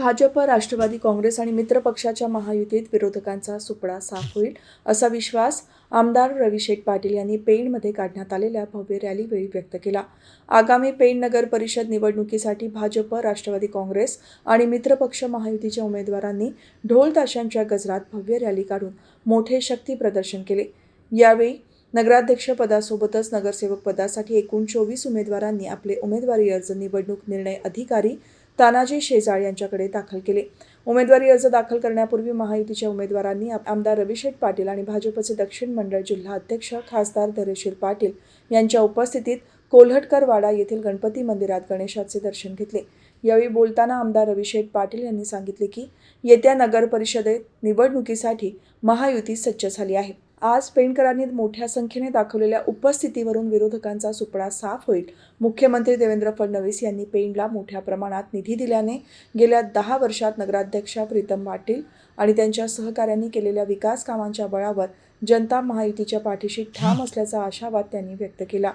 भाजप राष्ट्रवादी काँग्रेस आणि मित्र पक्षाच्या महायुतीत विरोधकांचा सुपडा साफ होईल असा विश्वास आमदार रविशेठ पाटील यांनी पेणमध्ये काढण्यात आलेल्या भव्य रॅलीवेळी व्यक्त केला. आगामी पेण नगर परिषद निवडणुकीसाठी भाजप राष्ट्रवादी काँग्रेस आणि मित्रपक्ष महायुतीच्या उमेदवारांनी ढोल ताशांच्या गजरात भव्य रॅली काढून मोठे शक्ती प्रदर्शन केले. यावेळी नगराध्यक्ष पदासोबतच नगरसेवक पदासाठी एकूण चोवीस उमेदवारांनी आपले उमेदवारी अर्ज निवडणूक निर्णय अधिकारी तानाजी शेजाळ यांच्याकडे दाखल केले. उमेदवारी अर्ज दाखल करण्यापूर्वी महायुतीच्या उमेदवारांनी आमदार रविशेठ पाटील आणि भाजपचे दक्षिण मंडळ जिल्हा अध्यक्ष खासदार धैर्यशील पाटील यांच्या उपस्थितीत कोल्हटकर वाडा येथील गणपती मंदिरात गणेशाचे दर्शन घेतले. यावेळी बोलताना आमदार रविशेठ पाटील यांनी सांगितले की येत्या नगर परिषदेत निवडणुकीसाठी महायुती सज्ज झाली आहे. आज पेणकरांनी मोठ्या संख्येने दाखवलेल्या उपस्थितीवरून विरोधकांचा सुपडा साफ होईल. मुख्यमंत्री देवेंद्र फडणवीस यांनी पेणला मोठ्या प्रमाणात निधी दिल्याने गेल्या दहा वर्षात नगराध्यक्षा प्रीतम पाटील आणि त्यांच्या सहकाऱ्यांनी केलेल्या विकास कामांच्या बळावर जनता महायुतीच्या पाठीशी ठाम असल्याचा आशावाद त्यांनी व्यक्त केला.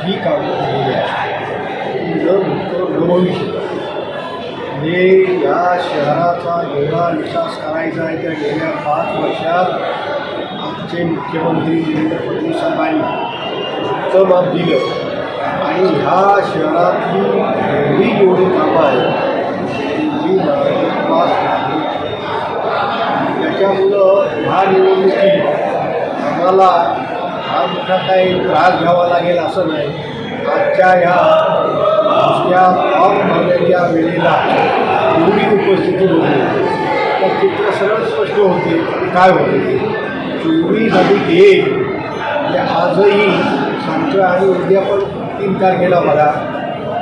जी हे या शहराचा एवढा विकास करायचा आहे त्या गेल्या पाच वर्षात आमचे मुख्यमंत्री देवेंद्र फडणवीस साहेबांनी उत्तम मत दिलं. आणि ह्या शहरातली एवढी जेवढी कामं आहेत ती पास त्याच्यामुळं ह्या निवडणुकीत आम्हाला हा मोठा काही त्रास घ्यावा लागेल असं नाही. आजच्या या नुसत्या फॉर्म भरण्याच्या वेळेला एवढी उपस्थिती होती. तर चित्र सरळ स्पष्ट होते. काय होते? ते चोवीस अधिक एक म्हणजे आजही सांगतो आणि उद्या पण तीन तारखेला बघा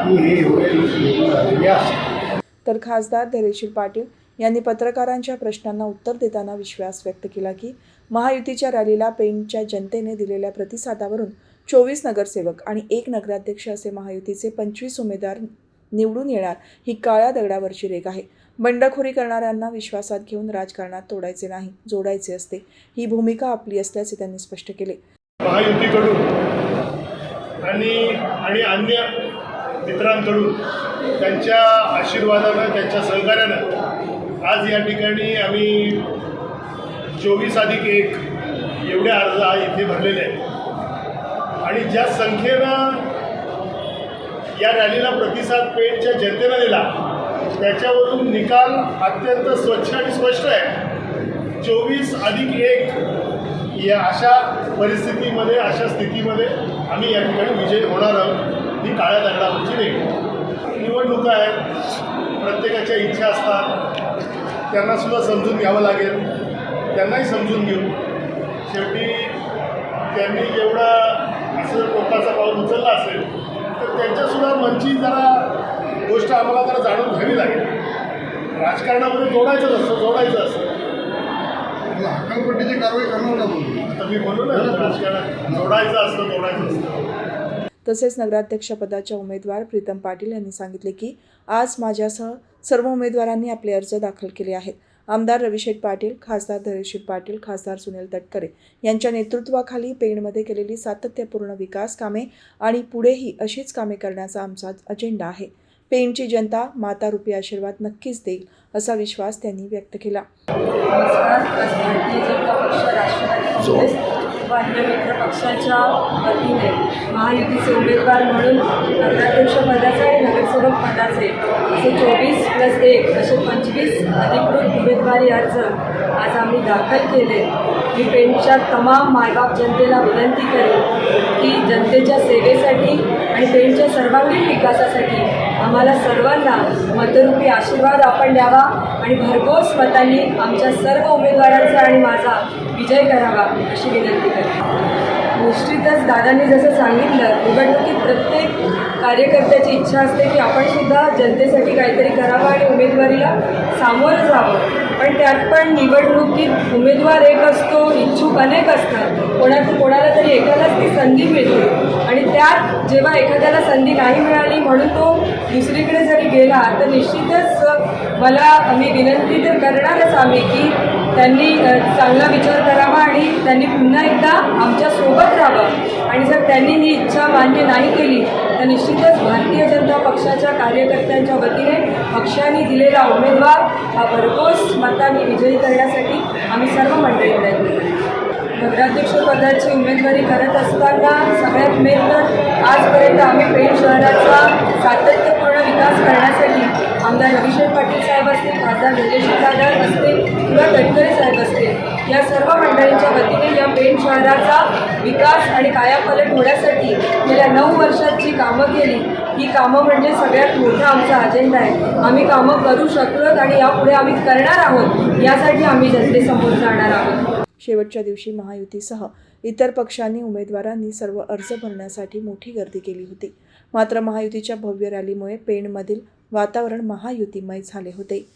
की हे एवढे लोक निवडून आलेले असतात. तर खासदार धैर्यशील पाटील यांनी पत्रकारांच्या प्रश्नांना उत्तर देताना विश्वास व्यक्त केला की महायुतीच्या रॅलीला पेणच्या जनतेने दिलेल्या प्रतिसादावरून चोवीस नगरसेवक आणि एक नगराध्यक्ष असे महायुतीचे पंचवीस उमेदवार निवडून येणार ही काळ्या दगडावरची रेग आहे. बंडखोरी करणाऱ्यांना विश्वासात घेऊन राजकारणात तोडायचे नाही जोडायचे असते. ही भूमिका आपली असल्याचे त्यांनी स्पष्ट केले. महायुतीकडून आणि आणि अन्य मित्रांकडून त्यांच्या आशीर्वादानं त्यांच्या सहकार्यानं आज या ठिकाणी आम्ही चोवीस अधिक एक एवढे अर्ज आज इथे भरलेले आहेत. आणि ज्या संख्येनं या रॅलीला प्रतिसाद पेठच्या जनतेनं दिला त्याच्यावरून निकाल अत्यंत स्वच्छ आणि स्पष्ट आहे. चोवीस अधिक एक या अशा परिस्थितीमध्ये अशा स्थितीमध्ये आम्ही या ठिकाणी विजय होणार आहोत. ही काळ्या दगडावरची नाही निवडणुका आहेत प्रत्येकाच्या इच्छा असतात. त्यांनासुद्धा समजून घ्यावं लागेल. त्यांनाही समजून घेऊ. शेवटी त्यांनी जेवढा असं टोकाचा पाऊल उचलला असेल तर त्यांच्यासुद्धा मनची जरा गोष्ट आम्हाला जरा जाणून घ्यावी लागेल. राजकारणामध्ये जोडायचं असतं जोडायचं असतं. हक्कलपट्टीची कारवाई करणार का आता मी ना. राजकारणात जोडायचं असतं जोडायचं असतं. तसेच नगराध्यक्षपदाच्या उमेदवार प्रीतम पाटील यांनी सांगितले की आज माझ्यासह सर्व उमेदवारांनी आपले अर्ज दाखल केले आहेत. आमदार रविशेठ पाटील खासदार धैर्यशील पाटील खासदार सुनील तटकरे यांच्या नेतृत्वाखाली पेणमध्ये केलेली सातत्यपूर्ण विकास कामे आणि पुढेही अशीच कामे करण्याचा आमचा अजेंडा आहे. पेणची जनता माता रुपी आशीर्वाद नक्कीच देईल असा विश्वास त्यांनी व्यक्त केला. मित्र पक्षाच्या वतीने महायुतीचे उमेदवार म्हणून नगराध्यक्ष पदाचे असे चोवीस प्लस एक असे पंचवीस अधिकृत उमेदवारी अर्ज आज आम्ही दाखल केले. मी पेंटच्या तमाम मायबाप जनतेला विनंती करेन की जनतेच्या सेवेसाठी आणि पेंटच्या सर्वांगीण विकासासाठी आम्हाला सर्वांना मतरूपी आशीर्वाद आपण द्यावा. आणि भरघोस मतांनी आमच्या सर्व उमेदवारांचा आणि माझा विजय करावा अशी विनंती करते. निश्चितच दादांनी जसं सांगितलं निवडणुकीत प्रत्येक कार्यकर्त्याची इच्छा असते की आपण सुद्धा जनतेसाठी काहीतरी करावं आणि उमेदवारीला सामोरं जावं. पण त्यात पण निवडणुकीत उमेदवार एक असतो इच्छुक अनेक असतात. कोणा कोणाला तरी एखादाच ती संधी मिळते. आणि त्यात जेव्हा एखाद्याला संधी नाही मिळाली म्हणून तो दुसरीकडे जरी गेला तर निश्चितच मला मी विनंती तर करणारच आम्ही की त्यांनी चांगला विचार करावा आणि त्यांनी पुन्हा एकदा आमच्यासोबत राहावं आणि जर त्यांनी ही इच्छा मान्य नाही केली तर निश्चितच भारतीय जनता पक्षाच्या कार्यकर्त्यांच्या वतीने पक्षाने दिलेला उमेदवार हा भरघोस मतांनी विजयी करण्यासाठी आम्ही सर्व मंडळी प्रयत्न करू नगराध्यक्षपदाची उमेदवारी करत असताना सगळ्यात मेन तर आजपर्यंत आम्ही पेण शहराचा सातत्यपूर्ण विकास करण्यासाठी साहेब असतील खासदार निलेश दादा असतील किंवा तटकरे साहेब असतील या सर्व मंडळींच्या वतीने या पेण शहराचा विकास आणि कायापालट होण्यासाठी गेल्या नऊ वर्षात जी कामं केली. ही कामं म्हणजे सगळ्यात मोठा आमचा अजेंडा आहे. आम्ही कामं करू शकलो आणि यापुढे आम्ही करणार आहोत यासाठी आम्ही जनतेसमोर जाणार आहोत. शेवटच्या दिवशी महायुतीसह इतर पक्षांनी उमेदवारांनी सर्व अर्ज भरण्यासाठी मोठी गर्दी केली होती. मात्र महायुतीच्या भव्य रॅलीमुळे पेणमधील वातावरण महायुतीमय झाले होते.